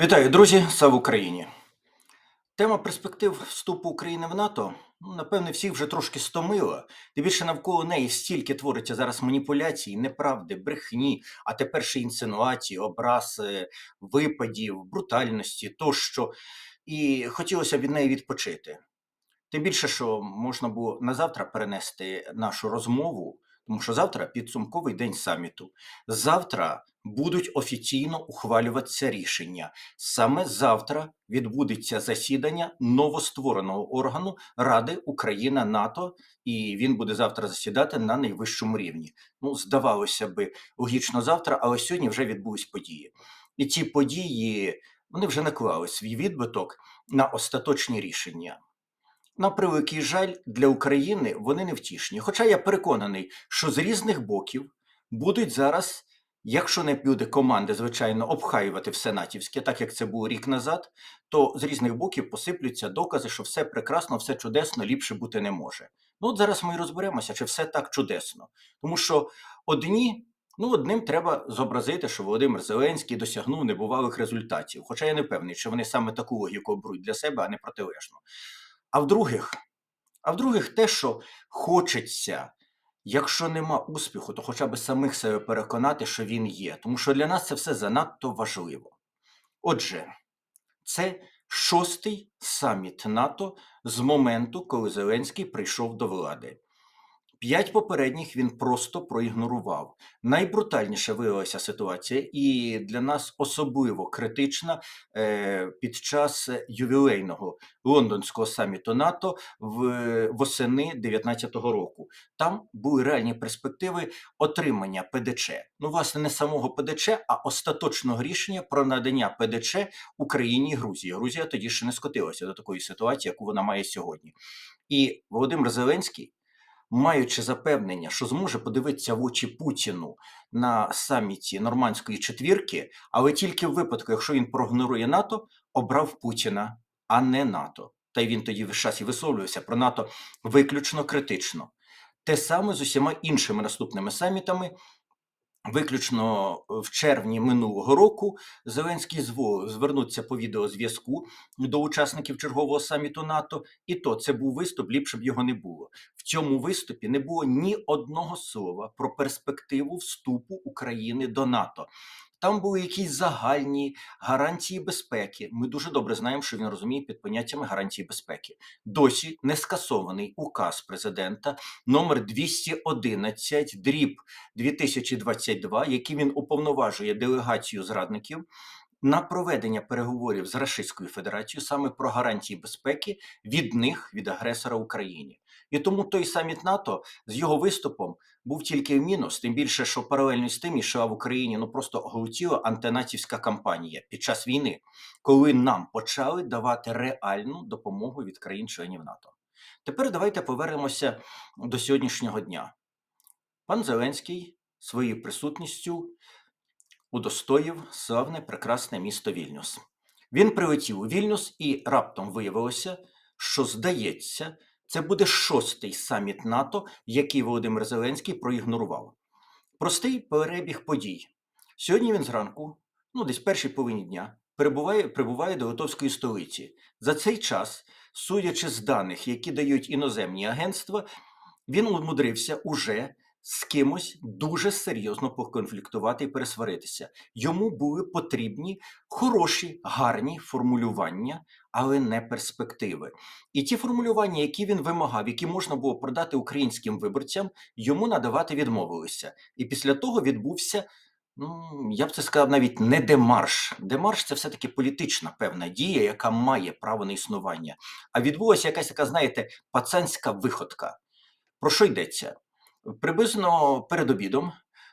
Вітаю, друзі! Слава Україні! Тема перспектив вступу України в НАТО, ну, напевне, всіх вже трошки стомила. Тим більше навколо неї стільки твориться зараз маніпуляцій, неправди, брехні, а тепер ще інсинуації, образ, випадів, брутальності тощо. І хотілося від неї відпочити. Тим більше, що можна було на завтра перенести нашу розмову, тому що завтра підсумковий день саміту. Завтра будуть офіційно ухвалюватися рішення. Саме завтра відбудеться засідання новоствореного органу Ради Україна НАТО, і він буде завтра засідати на найвищому рівні. Ну, здавалося би, логічно завтра, але сьогодні вже відбулись події. І ці події вони вже наклали свій відбиток на остаточні рішення. На превеликий жаль, для України вони невтішні. Хоча я переконаний, що з різних боків будуть зараз, якщо не буде команди, звичайно, обхаювати все натівське, так як це було рік назад, то з різних боків посиплються докази, що все прекрасно, все чудесно, ліпше бути не може. Ну от зараз ми і розберемося, чи все так чудесно. Тому що одні. Ну, одним треба зобразити, що Володимир Зеленський досягнув небувалих результатів. Хоча я не певний, що вони саме таку логіку оберуть для себе, а не протилежну. А в других, а в других те, що хочеться, якщо нема успіху, то хоча б самих себе переконати, що він є. Тому що для нас це все занадто важливо. Отже, це шостий саміт НАТО з моменту, коли Зеленський прийшов до влади. П'ять попередніх він просто проігнорував. Найбрутальніша виявилася ситуація, і для нас особливо критична е, під час ювілейного лондонського саміту НАТО в восени 2019 року. Там були реальні перспективи отримання ПДЧ. Ну, власне, не самого ПДЧ, а остаточного рішення про надання ПДЧ Україні і Грузії. Грузія тоді ще не скотилася до такої ситуації, яку вона має сьогодні. І Володимир Зеленський маючи запевнення, що зможе подивитися в очі Путіну на саміті нормандської четвірки, але тільки в випадку, якщо він проігнорує НАТО, обрав Путіна, а не НАТО. Та й він тоді весь час і висловлювався про НАТО виключно критично. Те саме з усіма іншими наступними самітами, Виключно в червні минулого року Зеленський зволив звернутися по відеозв'язку до учасників чергового саміту НАТО, і то це був виступ, ліпше б його не було. В цьому виступі не було ні одного слова про перспективу вступу України до НАТО. Там були якісь загальні гарантії безпеки. Ми дуже добре знаємо, що він розуміє під поняттями гарантії безпеки. Досі не скасований указ президента номер 211 дріб 2022, який він уповноважує делегацію зрадників на проведення переговорів з Рашистською Федерацією саме про гарантії безпеки від них від агресора Україні. І тому той саміт НАТО з його виступом був тільки в мінус, тим більше, що паралельно з тим ішла в Україні ну просто глутіла антинатівська кампанія під час війни, коли нам почали давати реальну допомогу від країн-членів НАТО. Тепер давайте повернемося до сьогоднішнього дня. Пан Зеленський своєю присутністю удостоїв славне прекрасне місто Вільнюс. Він прилетів у Вільнюс і раптом виявилося, що здається, це буде шостий саміт НАТО, який Володимир Зеленський проігнорував. Простий перебіг подій. Сьогодні він зранку, ну десь першій половині дня, перебуває, прибуває до Готовської столиці. За цей час, судячи з даних, які дають іноземні агентства, він умудрився уже з кимось дуже серйозно поконфліктувати і пересваритися. Йому були потрібні хороші, гарні формулювання, але не перспективи. І ті формулювання, які він вимагав, які можна було продати українським виборцям, йому надавати відмовилися. І після того відбувся. Ну, я б це сказав навіть не демарш. Демарш це все-таки політична певна дія, яка має право на існування. А відбулася якась така, знаєте, пацанська виходка. Про що йдеться? Приблизно перед обідом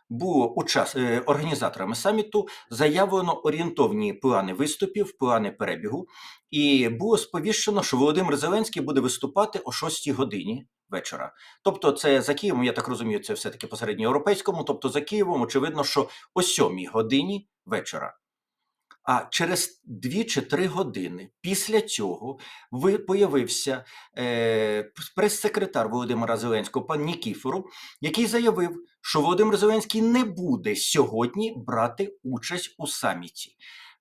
було учас... е, організаторами саміту заявлено орієнтовні плани виступів, плани перебігу, і було сповіщено, що Володимир Зеленський буде виступати о 6 годині вечора. Тобто, це за Києвом, я так розумію, це все-таки посередньоєвропейському, тобто за Києвом, очевидно, що о 7 годині вечора. А через дві чи три години після цього ви появився е, прес-секретар Володимира Зеленського, пан Нікіфоров, який заявив, що Володимир Зеленський не буде сьогодні брати участь у саміті.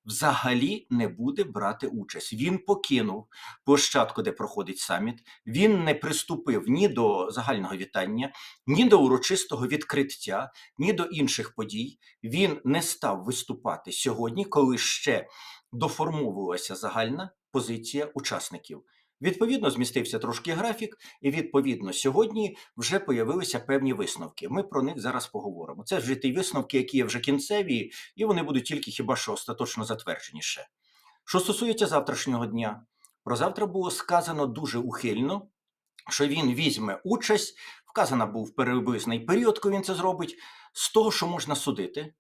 Взагалі не буде брати участь. Він покинув площадку, де проходить саміт. Він не приступив ні до загального вітання, ні до урочистого відкриття, ні до інших подій. Він не став виступати сьогодні, коли ще доформовувалася загальна позиція учасників. Відповідно, змістився трошки графік, і відповідно сьогодні вже появилися певні висновки. Ми про них зараз поговоримо. Це вже ті висновки, які є вже кінцеві, і вони будуть тільки хіба що остаточно затверджені ще. Що стосується завтрашнього дня, про завтра було сказано дуже ухильно, що він візьме участь. Вказано був приблизний період, коли він це зробить, з того, що можна судити.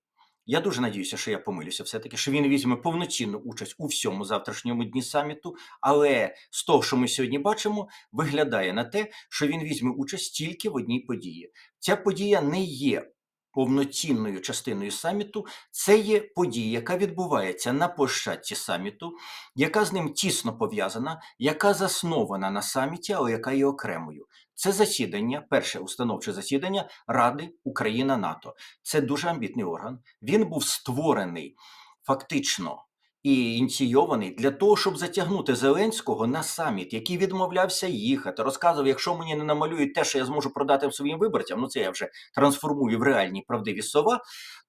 Я дуже надіюся, що я помилюся, все-таки, що він візьме повноцінну участь у всьому завтрашньому дні саміту. Але з того, що ми сьогодні бачимо, виглядає на те, що він візьме участь тільки в одній події. Ця подія не є повноцінною частиною саміту. Це є подія, яка відбувається на площадці саміту, яка з ним тісно пов'язана, яка заснована на саміті, але яка є окремою. Це засідання, перше установче засідання Ради Україна НАТО. Це дуже амбітний орган. Він був створений фактично і ініційований для того, щоб затягнути Зеленського на саміт, який відмовлявся їхати. Розказував, якщо мені не намалюють те, що я зможу продати своїм виборцям, ну це я вже трансформую в реальні правдиві слова.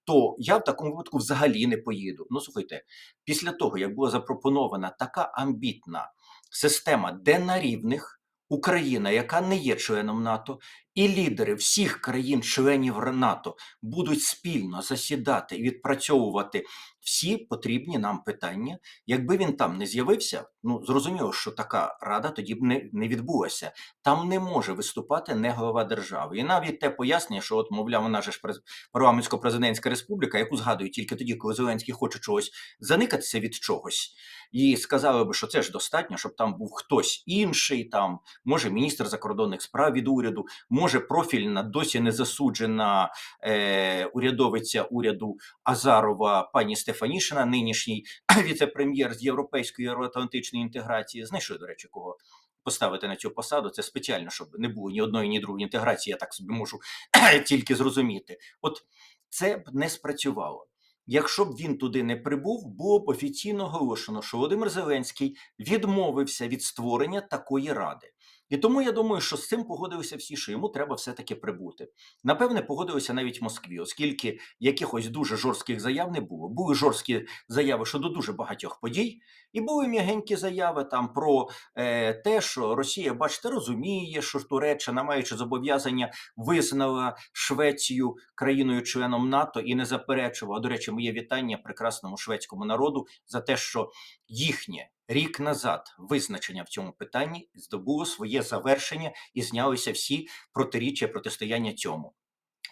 То я в такому випадку взагалі не поїду. Ну слухайте, після того як була запропонована така амбітна система, де на рівних Україна, яка не є членом НАТО, і лідери всіх країн-членів НАТО будуть спільно засідати і відпрацьовувати всі потрібні нам питання. Якби він там не з'явився, ну зрозуміло, що така рада тоді б не, не відбулася. Там не може виступати не голова держави. І навіть те пояснення, що от, мовляв, вона ж през- парламентсько-президентська республіка, яку згадують тільки тоді, коли Зеленський хоче чогось заникатися від чогось. І сказали би, що це ж достатньо, щоб там був хтось інший, там може міністр закордонних справ від уряду, може профільна, досі не засуджена е, урядовиця уряду Азарова пані Стефанішина, нинішній віце-прем'єр з європейської євроатлантичної інтеграції. Знайшли, до речі, кого поставити на цю посаду. Це спеціально, щоб не було ні одної, ні другої інтеграції. Я так собі можу тільки зрозуміти. От це б не спрацювало. Якщо б він туди не прибув, було б офіційно оголошено, що Володимир Зеленський відмовився від створення такої ради. І тому я думаю, що з цим погодилися всі, що йому треба все-таки прибути. Напевне, погодилися навіть в Москві, оскільки якихось дуже жорстких заяв не було. Були жорсткі заяви щодо дуже багатьох подій, і були м'ягенькі заяви там про е, те, що Росія, бачите, розуміє, що Туреччина, маючи зобов'язання, визнала Швецію країною-членом НАТО і не заперечувала. До речі, моє вітання прекрасному шведському народу за те, що їхнє рік назад визначення в цьому питанні здобуло своє завершення і знялися всі протиріччя протистояння цьому.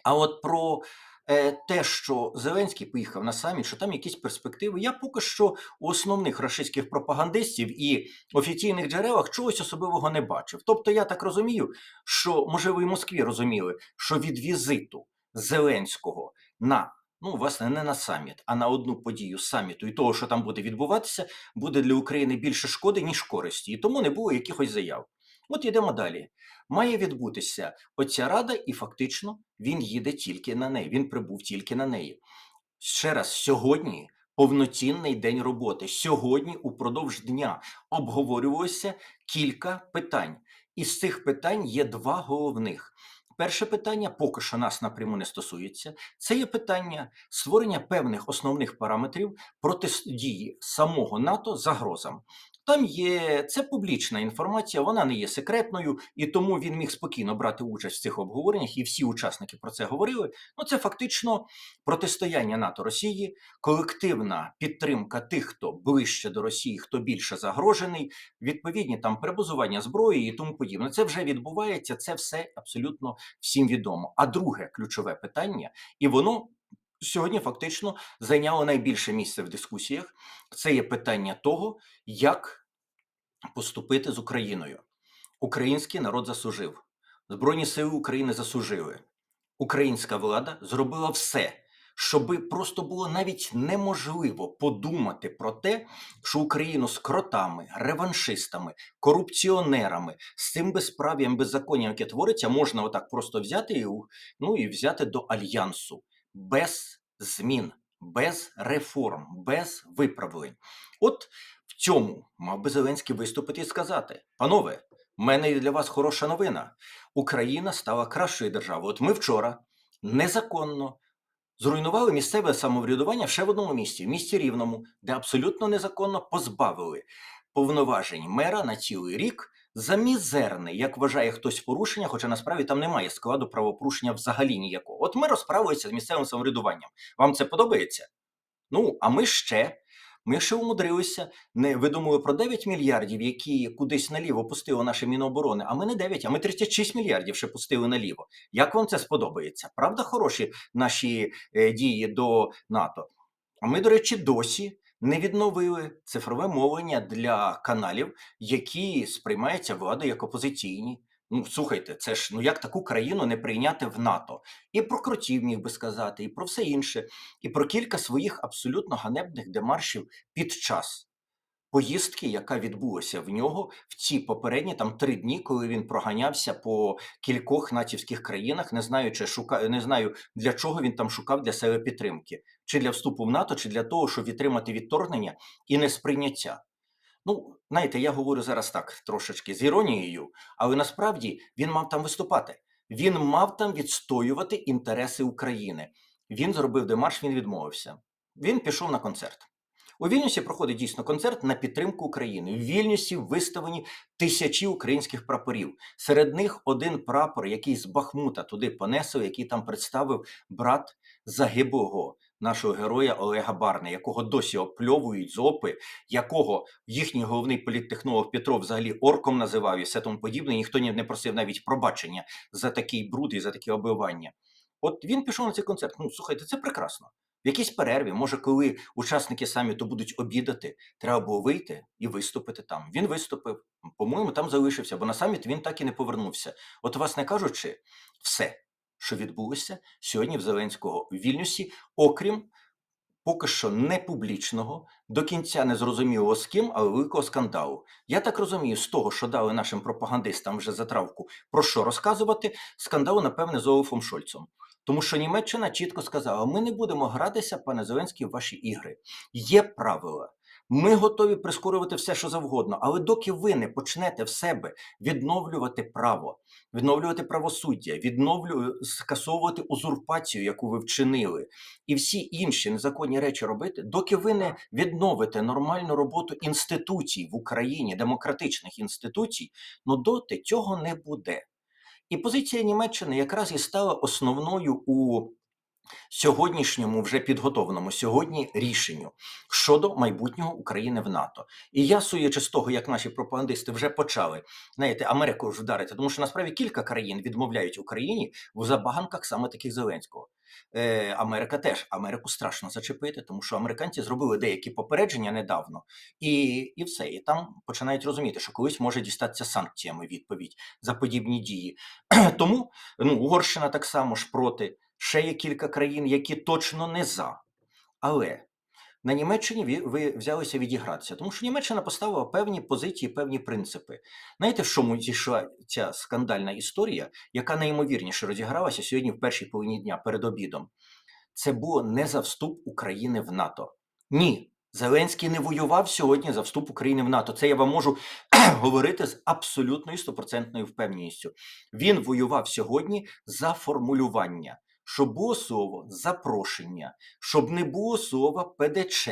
А от про е, те, що Зеленський поїхав на саміт, що там якісь перспективи, я поки що у основних рашистських пропагандистів і офіційних джерелах чогось особливого не бачив. Тобто, я так розумію, що можливо і Москві розуміли, що від візиту Зеленського на ну, власне, не на саміт, а на одну подію саміту і того, що там буде відбуватися, буде для України більше шкоди, ніж користі. І тому не було якихось заяв. От йдемо далі. Має відбутися оця рада, і фактично він їде тільки на неї. Він прибув тільки на неї. Ще раз, сьогодні повноцінний день роботи. Сьогодні, упродовж дня, обговорювалося кілька питань. Із цих питань є два головних. Перше питання поки що нас напряму не стосується. Це є питання створення певних основних параметрів протидії самого НАТО загрозам. Там є це публічна інформація, вона не є секретною, і тому він міг спокійно брати участь в цих обговореннях, і всі учасники про це говорили. Ну це фактично протистояння НАТО Росії, колективна підтримка тих, хто ближче до Росії, хто більше загрожений, відповідні там перебазування зброї і тому подібне. Це вже відбувається. Це все абсолютно всім відомо. А друге ключове питання, і воно. Сьогодні фактично зайняло найбільше місце в дискусіях. Це є питання того, як поступити з Україною. Український народ заслужив, Збройні сили України заслужили. Українська влада зробила все, щоби просто було навіть неможливо подумати про те, що Україну з кротами, реваншистами, корупціонерами, з цим безправ'ям, беззаконням, яке твориться, можна отак просто взяти і, ну, і взяти до альянсу без змін, без реформ, без виправлень. От в цьому мав би Зеленський виступити і сказати: панове, в мене є для вас хороша новина. Україна стала кращою державою. От ми вчора незаконно зруйнували місцеве самоврядування ще в одному місті, в місті Рівному, де абсолютно незаконно позбавили повноважень мера на цілий рік за мізерне, як вважає хтось порушення, хоча насправді там немає складу правопорушення взагалі ніякого. От ми розправилися з місцевим самоврядуванням. Вам це подобається? Ну, а ми ще. Ми ще умудрилися, не ви думали про 9 мільярдів, які кудись наліво пустило наше Міноборони, а ми не 9, а ми 36 мільярдів ще пустили наліво. Як вам це сподобається? Правда, хороші наші е, дії до НАТО? А ми, до речі, досі не відновили цифрове мовлення для каналів, які сприймаються владою як опозиційні. Ну, слухайте, це ж ну як таку країну не прийняти в НАТО? І про крутів міг би сказати, і про все інше, і про кілька своїх абсолютно ганебних демаршів під час поїздки, яка відбулася в нього в ці попередні там три дні, коли він проганявся по кількох натівських країнах, не знаючи, шука... не знаю для чого він там шукав для себе підтримки, чи для вступу в НАТО, чи для того, щоб відтримати відторгнення і несприйняття. Ну, знаєте, я говорю зараз так трошечки з іронією, але насправді він мав там виступати. Він мав там відстоювати інтереси України. Він зробив демарш, він відмовився. Він пішов на концерт. У Вільнюсі проходить дійсно концерт на підтримку України. В Вільнюсі виставлені тисячі українських прапорів. Серед них один прапор, який з Бахмута туди понесив, який там представив брат загиблого нашого героя Олега Барни, якого досі опльовують зопи, якого їхній головний політтехнолог Петров взагалі орком називав і все тому подібне. Ніхто не просив навіть пробачення за такий бруд і за такі оббивання. От він пішов на цей концерт. Ну слухайте, це прекрасно. В якійсь перерві, може, коли учасники саміту будуть обідати, треба було вийти і виступити там. Він виступив, по-моєму, там залишився, бо на саміт він так і не повернувся. От, власне кажучи, все, що відбулося сьогодні в Зеленського в Вільнюсі, окрім поки що не публічного, до кінця не зрозуміло з ким, але великого скандалу. Я так розумію, з того, що дали нашим пропагандистам вже затравку, про що розказувати, скандалу, напевне, з Олафом Шольцом. Тому що Німеччина чітко сказала: ми не будемо гратися, пане Зеленський, в ваші ігри. Є правила. Ми готові прискорювати все, що завгодно, але доки ви не почнете в себе відновлювати право, відновлювати правосуддя, відновлю скасовувати узурпацію, яку ви вчинили, і всі інші незаконні речі робити, доки ви не відновите нормальну роботу інституцій в Україні, демократичних інституцій, ну доти цього не буде. І позиція Німеччини якраз і стала основною у сьогоднішньому вже підготовленому сьогодні рішенню щодо майбутнього України в НАТО. І я, суючи з того, як наші пропагандисти вже почали знаєте, Америку вдарити, тому що насправді кілька країн відмовляють Україні в забаганках саме таких Зеленського. Е, Америка теж Америку страшно зачепити, тому що американці зробили деякі попередження недавно, і і все. І там починають розуміти, що колись може дістатися санкціями відповідь за подібні дії. Тому ну, Угорщина так само ж проти ще є кілька країн, які точно не за. Але на Німеччині ви взялися відігратися, тому що Німеччина поставила певні позиції, певні принципи. Знаєте, в чому зійшла ця скандальна історія, яка найімовірніше розігралася сьогодні в першій половині дня перед обідом? Це було не за вступ України в НАТО. Ні. Зеленський не воював сьогодні за вступ України в НАТО. Це я вам можу говорити з абсолютною стопроцентною впевненістю. Він воював сьогодні за формулювання щоб було слово запрошення, щоб не було слова ПДЧ,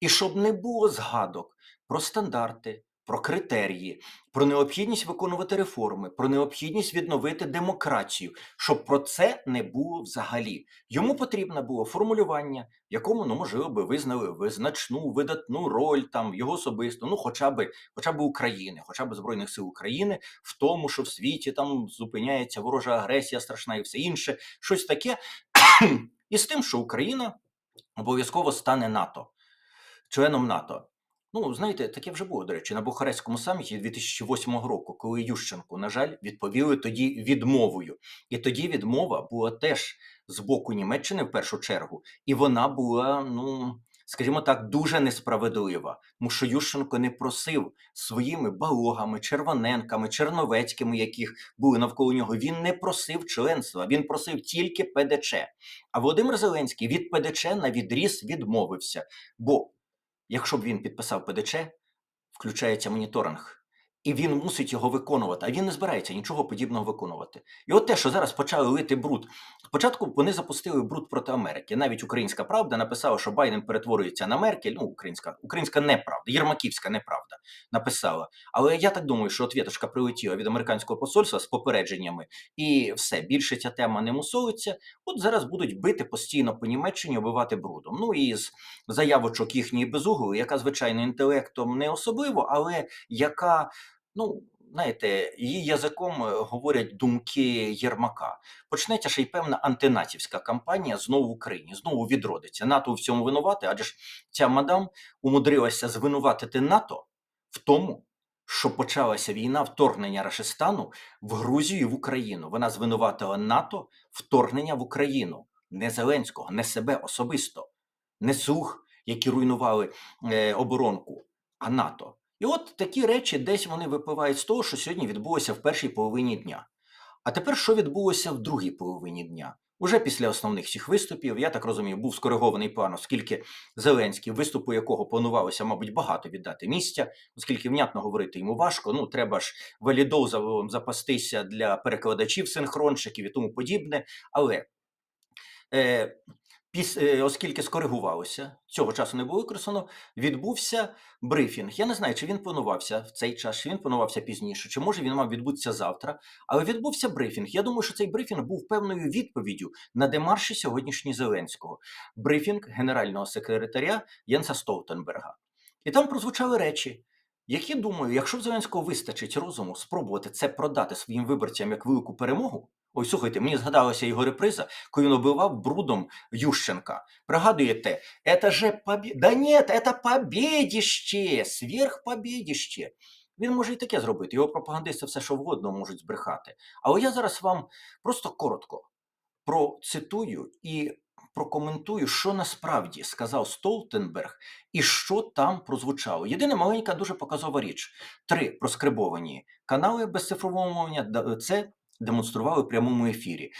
і щоб не було згадок про стандарти, про критерії, про необхідність виконувати реформи, про необхідність відновити демократію, щоб про це не було взагалі. Йому потрібно було формулювання, в якому ну можливо би визнали визначну видатну роль там його особисто, ну хоча б хоча б України, хоча б збройних сил України, в тому, що в світі там зупиняється ворожа агресія, страшна і все інше, щось таке, і з тим, що Україна обов'язково стане НАТО, членом НАТО. Ну, знаєте, таке вже було, до речі, на Бухарестському саміті 2008 року, коли Ющенку, на жаль, відповіли тоді відмовою. І тоді відмова була теж з боку Німеччини в першу чергу, і вона була, ну скажімо так, дуже несправедлива. Тому що Ющенко не просив своїми балогами, червоненками, черновецькими, яких були навколо нього. Він не просив членства, він просив тільки ПДЧ. А Володимир Зеленський від ПДЧ на відріз відмовився. Бо якщо б він підписав ПДЧ, включається моніторинг. І він мусить його виконувати, а він не збирається нічого подібного виконувати. І от те, що зараз почали лити бруд. Спочатку вони запустили бруд проти Америки. Навіть українська правда написала, що Байден перетворюється на Меркель. Ну, українська, українська неправда, Єрмаківська неправда написала. Але я так думаю, що отвіточка прилетіла від американського посольства з попередженнями, і все більше ця тема не мусолиться. От зараз будуть бити постійно по Німеччині, оббивати брудом. Ну і з заявочок їхньої безуглої, яка звичайно інтелектом не особливо, але яка ну, знаєте, її язиком е, говорять думки Єрмака. Почнеться ще й певна антинатівська кампанія знову в Україні, знову відродиться. НАТО у всьому винувати, адже ж ця мадам умудрилася звинуватити НАТО в тому, що почалася війна вторгнення Рашистану в Грузію і в Україну. Вона звинуватила НАТО вторгнення в Україну, не Зеленського, не себе особисто, не слуг, які руйнували е, оборонку, а НАТО. І от такі речі десь вони випливають з того, що сьогодні відбулося в першій половині дня. А тепер що відбулося в другій половині дня? Уже після основних всіх виступів, я так розумію, був скоригований план, оскільки Зеленський, виступу якого планувалося, мабуть, багато віддати місця, оскільки внятно говорити йому важко. Ну, треба ж валідол запастися для перекладачів, синхронщиків і тому подібне. Але е, піс, е, оскільки скоригувалося, цього часу не було використано, відбувся брифінг. Я не знаю, чи він планувався в цей час, чи він планувався пізніше, чи може він мав відбутися завтра. Але відбувся брифінг. Я думаю, що цей брифінг був певною відповіддю на демарші сьогоднішній Зеленського. Брифінг генерального секретаря Єнса Столтенберга. І там прозвучали речі. Які думаю, якщо в Зеленського вистачить розуму спробувати це продати своїм виборцям як велику перемогу, Ой, слухайте, мені згадалася його реприза, коли він оббивав брудом Ющенка. Пригадуєте, це же побі... Да ні, це побєдіще, сверхпобєдіще. Він може і таке зробити. Його пропагандисти все що вгодно можуть збрехати. Але я зараз вам просто коротко процитую і прокоментую, що насправді сказав Столтенберг і що там прозвучало. Єдина маленька, дуже показова річ: три проскрибовані канали без цифрового мовлення. Це демонстрували в прямому ефірі.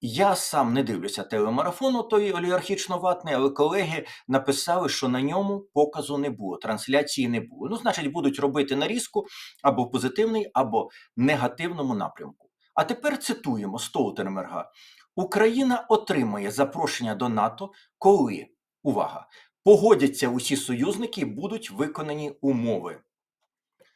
Я сам не дивлюся телемарафону, той олігархічно ватний, але колеги написали, що на ньому показу не було, трансляції не було. Ну, значить, будуть робити нарізку або в позитивний, або негативному напрямку. А тепер цитуємо Столтенберга. Україна отримає запрошення до НАТО, коли увага, погодяться усі союзники і будуть виконані умови.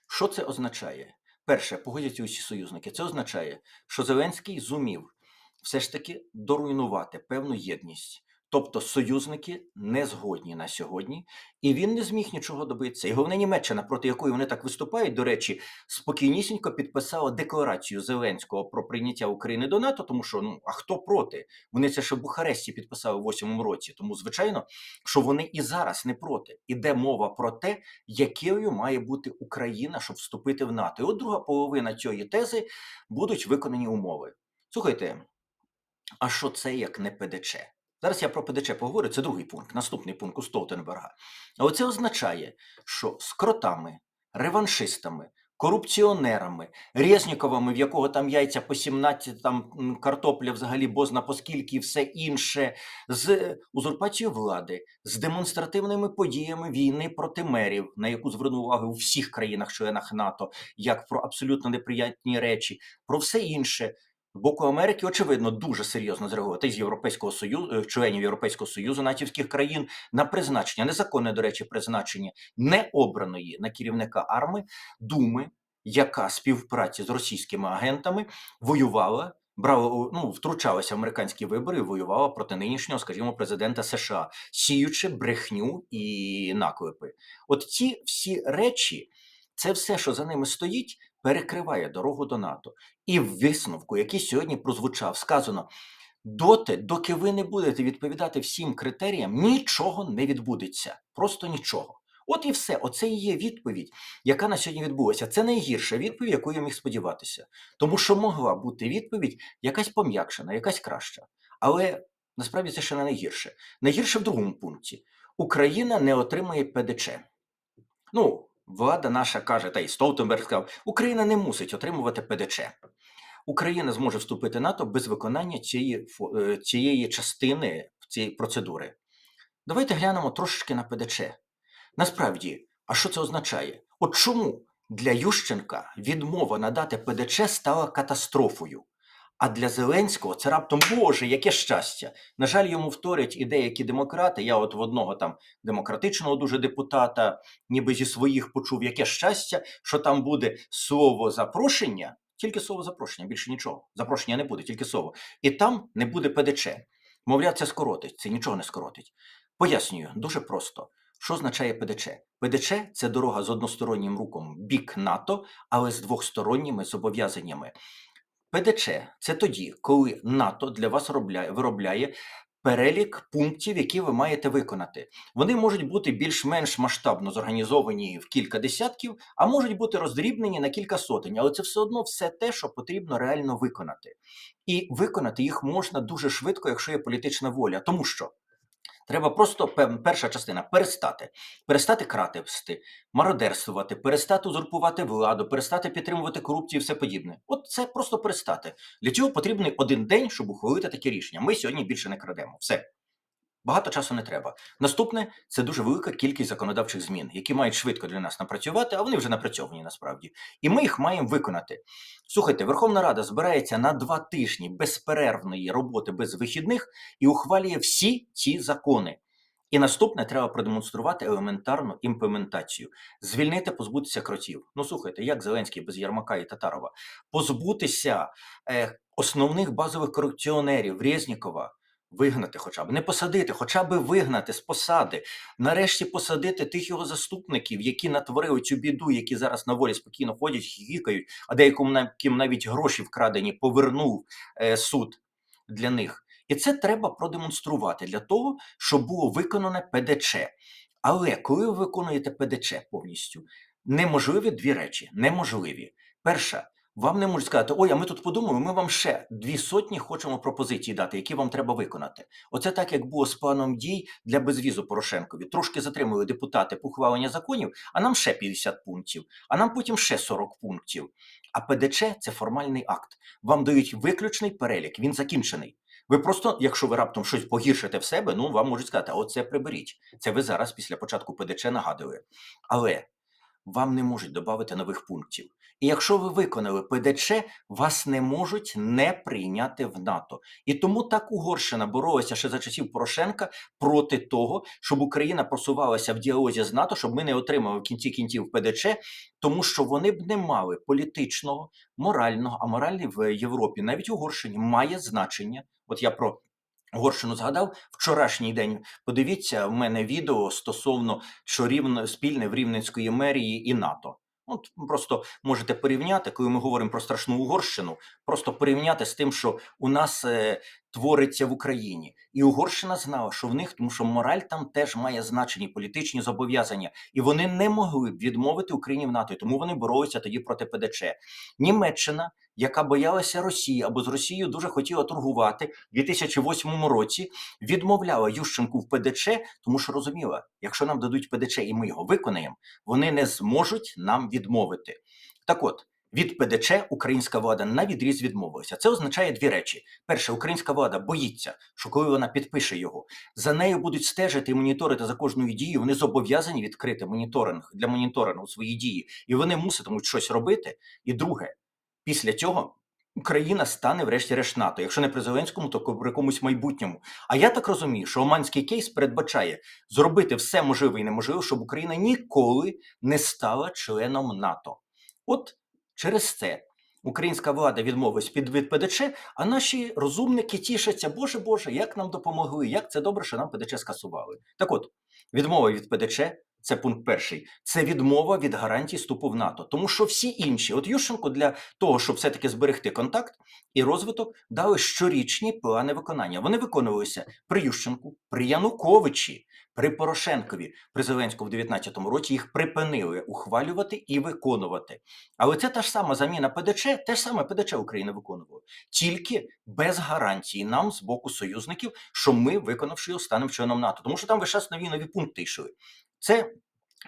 Що це означає? Перше, погодяться усі союзники. Це означає, що Зеленський зумів все ж таки доруйнувати певну єдність. Тобто союзники не згодні на сьогодні, і він не зміг нічого добитися. І головне Німеччина, проти якої вони так виступають, до речі, спокійнісінько підписала декларацію Зеленського про прийняття України до НАТО, тому що ну а хто проти? Вони це ще в Бухаресті підписали в восьмому році. Тому, звичайно, що вони і зараз не проти. Іде мова про те, якою має бути Україна, щоб вступити в НАТО. І от друга половина цієї тези будуть виконані умови. Слухайте, а що це як не ПДЧ? Зараз я про ПДЧ поговорю, це другий пункт, наступний пункт у Столтенберга. Але це означає, що з кротами, реваншистами, корупціонерами, Резніковими, в якого там яйця по 17, там картопля взагалі бозна поскільки все інше, з узурпацією влади, з демонстративними подіями війни проти мерів, на яку звернув увагу у всіх країнах-членах НАТО, як про абсолютно неприятні речі, про все інше. Боку Америки, очевидно, дуже серйозно зреагувати з Європейського союзу, членів Європейського союзу натівських країн на призначення, незаконне, до речі, призначення необраної на керівника арми думи, яка співпраці з російськими агентами воювала, брала ну, втручалася в американські вибори, і воювала проти нинішнього, скажімо, президента США, сіючи брехню і наклепи. От ці всі речі, це все, що за ними стоїть перекриває дорогу до НАТО. І в висновку, який сьогодні прозвучав, сказано: доти, доки ви не будете відповідати всім критеріям, нічого не відбудеться. Просто нічого. От і все. Оце і є відповідь, яка на сьогодні відбулася. Це найгірша відповідь, яку я міг сподіватися. Тому що могла бути відповідь якась пом'якшена, якась краща. Але насправді це ще не найгірше. Найгірше в другому пункті. Україна не отримає ПДЧ. Ну, влада наша каже, та й Столтенберг сказав, Україна не мусить отримувати ПДЧ. Україна зможе вступити в НАТО без виконання цієї, е, цієї частини цієї процедури. Давайте глянемо трошечки на ПДЧ. Насправді, а що це означає? От чому для Ющенка відмова надати ПДЧ стала катастрофою? А для Зеленського це раптом Боже, яке щастя. На жаль, йому вторять і деякі демократи. Я от в одного там демократичного дуже депутата, ніби зі своїх почув, яке щастя, що там буде слово запрошення, тільки слово запрошення, більше нічого. Запрошення не буде, тільки слово. І там не буде ПДЧ. Мовляв, це скоротить, це нічого не скоротить. Пояснюю, дуже просто. Що означає ПДЧ? ПДЧ це дорога з одностороннім рухом в бік НАТО, але з двохсторонніми зобов'язаннями. ПДЧ це тоді, коли НАТО для вас робляє, виробляє перелік пунктів, які ви маєте виконати. Вони можуть бути більш-менш масштабно зорганізовані в кілька десятків, а можуть бути роздрібнені на кілька сотень. Але це все одно все те, що потрібно реально виконати. І виконати їх можна дуже швидко, якщо є політична воля. Тому що треба просто перша частина перестати, перестати кративсти, мародерствувати, перестати узурпувати владу, перестати підтримувати корупцію і все подібне. От це просто перестати. Для цього потрібний один день, щоб ухвалити таке рішення. Ми сьогодні більше не крадемо. Все. Багато часу не треба. Наступне це дуже велика кількість законодавчих змін, які мають швидко для нас напрацювати, а вони вже напрацьовані насправді. І ми їх маємо виконати. Слухайте, Верховна Рада збирається на два тижні безперервної роботи без вихідних і ухвалює всі ці закони. І наступне треба продемонструвати елементарну імплементацію, звільнити, позбутися кротів. Ну слухайте, як Зеленський без Ярмака і Татарова, позбутися е, основних базових корупціонерів Резнікова, вигнати хоча б, не посадити, хоча б вигнати з посади. Нарешті посадити тих його заступників, які натворили цю біду, які зараз на волі спокійно ходять, хікають, а деякому на- ким навіть гроші вкрадені повернув е, суд для них. І це треба продемонструвати для того, щоб було виконане ПДЧ. Але коли ви виконуєте ПДЧ повністю, неможливі дві речі. Неможливі. Перша, вам не можуть сказати, ой, а ми тут подумали, ми вам ще дві сотні хочемо пропозицій дати, які вам треба виконати. Оце так, як було з планом дій для безвізу Порошенкові. Трошки затримали депутати по ухвалення законів, а нам ще 50 пунктів, а нам потім ще 40 пунктів. А ПДЧ це формальний акт. Вам дають виключний перелік, він закінчений. Ви просто, якщо ви раптом щось погіршите в себе, ну вам можуть сказати, а оце приберіть. Це ви зараз після початку ПДЧ нагадували. Але вам не можуть додати нових пунктів. І якщо ви виконали ПДЧ, вас не можуть не прийняти в НАТО. І тому так Угорщина боролася ще за часів Порошенка проти того, щоб Україна просувалася в діалозі з НАТО, щоб ми не отримали в кінці кінців ПДЧ, тому що вони б не мали політичного, морального, а моральний в Європі, навіть Угорщині, має значення. От я про Угорщину згадав вчорашній день. Подивіться, в мене відео стосовно що рівно спільне в Рівненської мерії і НАТО. От просто можете порівняти, коли ми говоримо про страшну Угорщину, просто порівняти з тим, що у нас е, твориться в Україні. І Угорщина знала, що в них, тому що мораль там теж має значення, політичні зобов'язання, і вони не могли б відмовити Україні в НАТО, тому вони боролися тоді проти ПДЧ. Німеччина, яка боялася Росії або з Росією дуже хотіла торгувати в 2008 році, відмовляла Ющенку в ПДЧ, тому що розуміла, якщо нам дадуть ПДЧ і ми його виконаємо, вони не зможуть нам відмовити. Так от. Від ПДЧ українська влада на відріз відмовилася. Це означає дві речі: перше, українська влада боїться, що коли вона підпише його, за нею будуть стежити і моніторити за кожною дією. Вони зобов'язані відкрити моніторинг для моніторингу свої дії, і вони муситимуть щось робити. І друге, після цього Україна стане, врешті-решт НАТО, якщо не при Зеленському, то при якомусь майбутньому. А я так розумію, що Оманський кейс передбачає зробити все можливе і неможливе, щоб Україна ніколи не стала членом НАТО. От через це українська влада відмовилась під від ПДЧ, а наші розумники тішаться, Боже Боже, як нам допомогли, як це добре, що нам ПДЧ скасували. Так от, відмова від ПДЧ. Це пункт перший. Це відмова від гарантій вступу в НАТО. Тому що всі інші, от Ющенко для того, щоб все-таки зберегти контакт і розвиток, дали щорічні плани виконання. Вони виконувалися при Ющенку, при Януковичі, При Порошенкові при Зеленському в 19-му році їх припинили ухвалювати і виконувати. Але це та ж сама заміна ПДЧ, те ж саме ПДЧ Україна виконувала, тільки без гарантії нам з боку союзників, що ми, виконавши його, станемо членом НАТО. Тому що там весь час нові нові пункти йшли. Це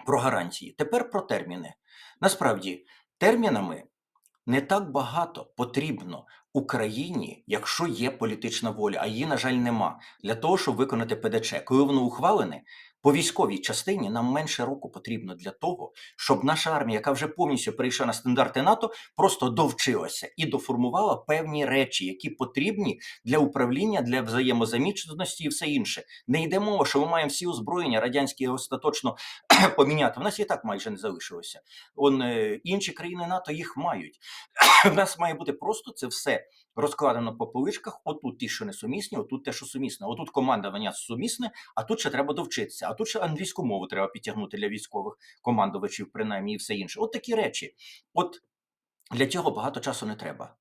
про гарантії. Тепер про терміни. Насправді, термінами не так багато потрібно Україні, якщо є політична воля, а її, на жаль, нема для того, щоб виконати ПДЧ. Коли воно ухвалене, по військовій частині нам менше року потрібно для того, щоб наша армія, яка вже повністю перейшла на стандарти НАТО, просто довчилася і доформувала певні речі, які потрібні для управління, для взаємозамічності і все інше. Не йде мова, що ми маємо всі озброєння радянські остаточно поміняти. В нас і так майже не залишилося. Он е, інші країни НАТО їх мають. В нас має бути просто це все розкладено по поличках. Отут ті, що не сумісні, отут те, що сумісне. Отут командування сумісне, а тут ще треба довчитися. А тут ще англійську мову треба підтягнути для військових командувачів, принаймні, і все інше. От такі речі. От для цього багато часу не треба.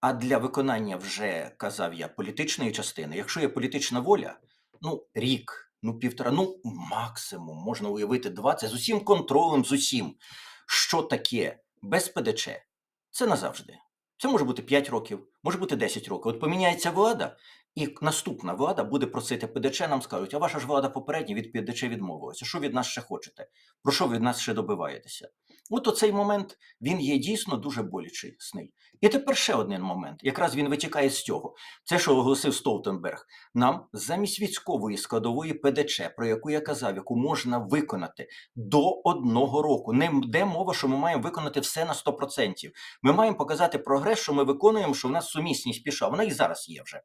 А для виконання вже казав я політичної частини, якщо є політична воля, ну рік, ну півтора, ну максимум можна уявити два. Це з усім контролем, з усім. Що таке без ПДЧ? Це назавжди. Це може бути 5 років, може бути 10 років. От поміняється влада, і наступна влада буде просити ПДЧ, нам скажуть, а ваша ж влада попередня від ПДЧ відмовилася. Що від нас ще хочете? Про що від нас ще добиваєтеся? От оцей момент він є дійсно дуже болячий сний. І тепер ще один момент. Якраз він витікає з цього. Це, що оголосив Столтенберг, нам замість військової складової ПДЧ, про яку я казав, яку можна виконати до одного року. Не йде мова, що ми маємо виконати все на 100%. Ми маємо показати прогрес, що ми виконуємо, що в нас сумісність пішла. Вона і зараз є вже.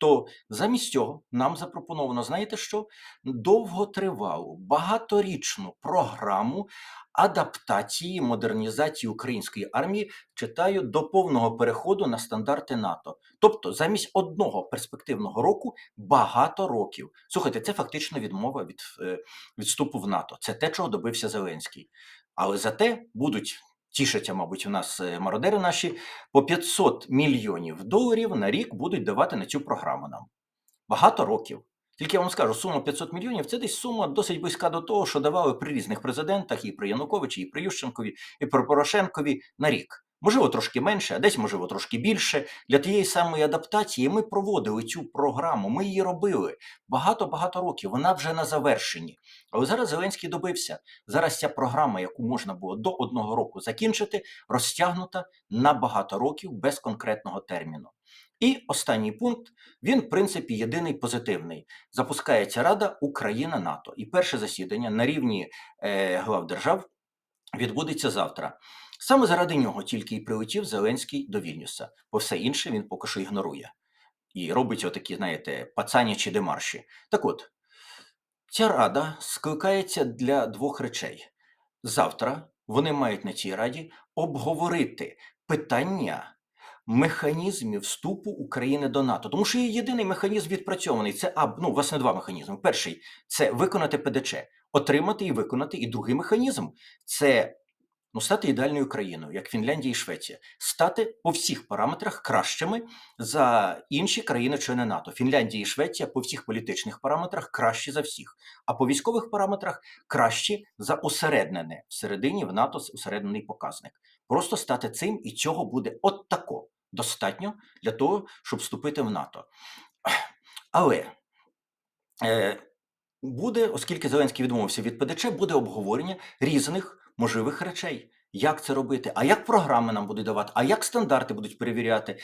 То замість цього нам запропоновано, знаєте що? Довготривалу, багаторічну програму адаптації, модернізації української армії читаю до повного переходу на стандарти НАТО. Тобто, замість одного перспективного року багато років. Слухайте, це фактично відмова від е, відступу в НАТО. Це те, чого добився Зеленський. Але зате будуть. Тішаться, мабуть, у нас е, мародери наші по 500 мільйонів доларів на рік будуть давати на цю програму нам. Багато років. Тільки я вам скажу, сума 500 мільйонів це десь сума досить близька до того, що давали при різних президентах, і при Януковичі, і при Ющенкові, і при Порошенкові на рік. Можливо, трошки менше, а десь, можливо, трошки більше. Для тієї самої адаптації ми проводили цю програму, ми її робили багато-багато років. Вона вже на завершенні. Але зараз Зеленський добився. Зараз ця програма, яку можна було до одного року закінчити, розтягнута на багато років без конкретного терміну. І останній пункт він, в принципі, єдиний позитивний. Запускається Рада Україна НАТО. І перше засідання на рівні е, глав держав відбудеться завтра. Саме заради нього тільки й прилетів Зеленський до Вільнюса, бо все інше він поки що ігнорує і робить отакі, знаєте, пацанячі демарші. Так от, ця рада скликається для двох речей. Завтра вони мають на цій раді обговорити питання механізмів вступу України до НАТО. Тому що є єдиний механізм відпрацьований. Це ну, власне, два механізми. Перший це виконати ПДЧ, отримати і виконати. І другий механізм це ну, стати ідеальною країною, як Фінляндія і Швеція, стати по всіх параметрах кращими за інші країни-члени НАТО. Фінляндія і Швеція по всіх політичних параметрах кращі за всіх, а по військових параметрах кращі за усереднене всередині в НАТО усереднений показник. Просто стати цим, і цього буде от тако достатньо для того, щоб вступити в НАТО. Але е, буде, оскільки Зеленський відмовився від ПДЧ, буде обговорення різних можливих речей. Як це робити? А як програми нам будуть давати? А як стандарти будуть перевіряти?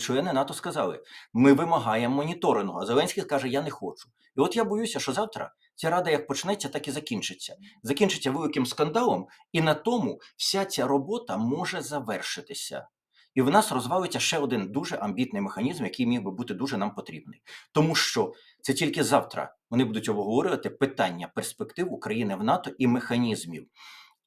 Члени НАТО сказали: ми вимагаємо моніторингу. А Зеленський каже, я не хочу. І от я боюся, що завтра ця рада як почнеться, так і закінчиться. Закінчиться великим скандалом, і на тому вся ця робота може завершитися. І в нас розвалиться ще один дуже амбітний механізм, який міг би бути дуже нам потрібний. Тому що це тільки завтра вони будуть обговорювати питання перспектив України в НАТО і механізмів.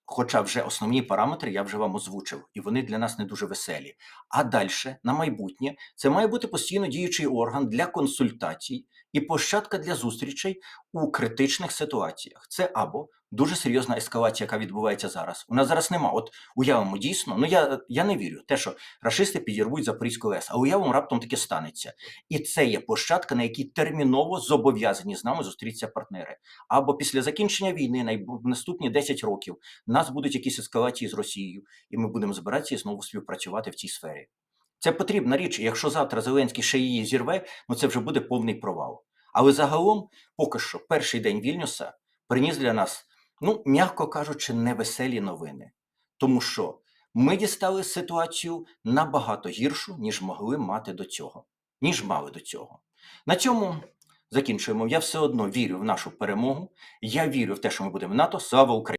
Хоча вже основні параметри я вже вам озвучив, і вони для нас не дуже веселі. А далі, на майбутнє, це має бути постійно діючий орган для консультацій і площадка для зустрічей у критичних ситуаціях. Це або дуже серйозна ескалація, яка відбувається зараз. У нас зараз нема. От уявимо дійсно, ну я, я не вірю, те, що рашисти підірвуть Запорізьку ЛЕС, а уявимо, раптом таке станеться. І це є площадка, на якій терміново зобов'язані з нами зустрітися партнери. Або після закінчення війни, найбу- наступні 10 років, нас будуть якісь ескалації з Росією, і ми будемо збиратися і знову співпрацювати в цій сфері. Це потрібна річ. Якщо завтра Зеленський ще її зірве, ну це вже буде повний провал. Але загалом, поки що, перший день Вільнюса приніс для нас, ну м'яко кажучи, невеселі новини. Тому що ми дістали ситуацію набагато гіршу, ніж могли мати до цього, ніж мали до цього. На цьому закінчуємо. Я все одно вірю в нашу перемогу. Я вірю в те, що ми будемо НАТО. Слава Україні!